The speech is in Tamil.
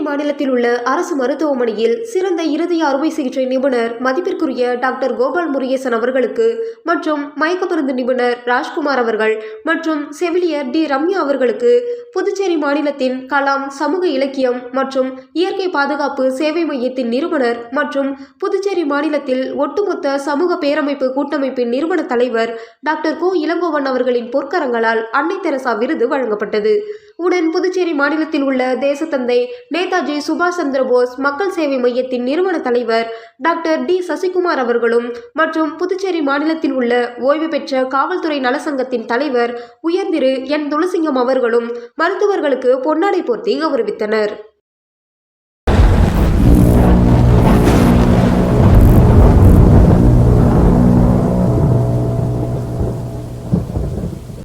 மாநிலத்தில் உள்ள அரசு மருத்துவமனையில் சிறந்த இருதய அறுவை சிகிச்சை நிபுணர் மதிப்பிற்குரிய டாக்டர் கோபால் முருகேசன் அவர்களுக்கு மற்றும் மயக்க மருந்து நிபுணர் ராஜ்குமார் அவர்கள் மற்றும் செவிலியர் டி ரம்யா அவர்களுக்கு புதுச்சேரி மாநிலத்தின் கலாம் சமூக இலக்கியம் மற்றும் இயற்கை பாதுகாப்பு சேவை மையத்தின் நிறுவனர் மற்றும் புதுச்சேரி மாநிலத்தில் ஒட்டுமொத்த சமூக பேரமைப்பு கூட்டமைப்பின் நிறுவன தலைவர் டாக்டர் கோ. இளங்கோவன் அவர்களின் பொற்கரங்களால் அன்னை தெரசா விருது வழங்கப்பட்டது. உடன் புதுச்சேரி மாநிலத்தில் உள்ள தேசத்தந்தை நேதாஜி சுபாஷ் சந்திர போஸ் மக்கள் சேவை மையத்தின் நிறுவன தலைவர் டாக்டர் டி சசிகுமார் அவர்களும் மற்றும் புதுச்சேரி மாநிலத்தில் உள்ள ஓய்வு பெற்ற காவல்துறை நலசங்கத்தின் தலைவர் உயர்திரு என் துளசிங்கம் அவர்களும் மருத்துவர்களுக்கு பொன்னாடை போர்த்தி கௌரவித்தனர்.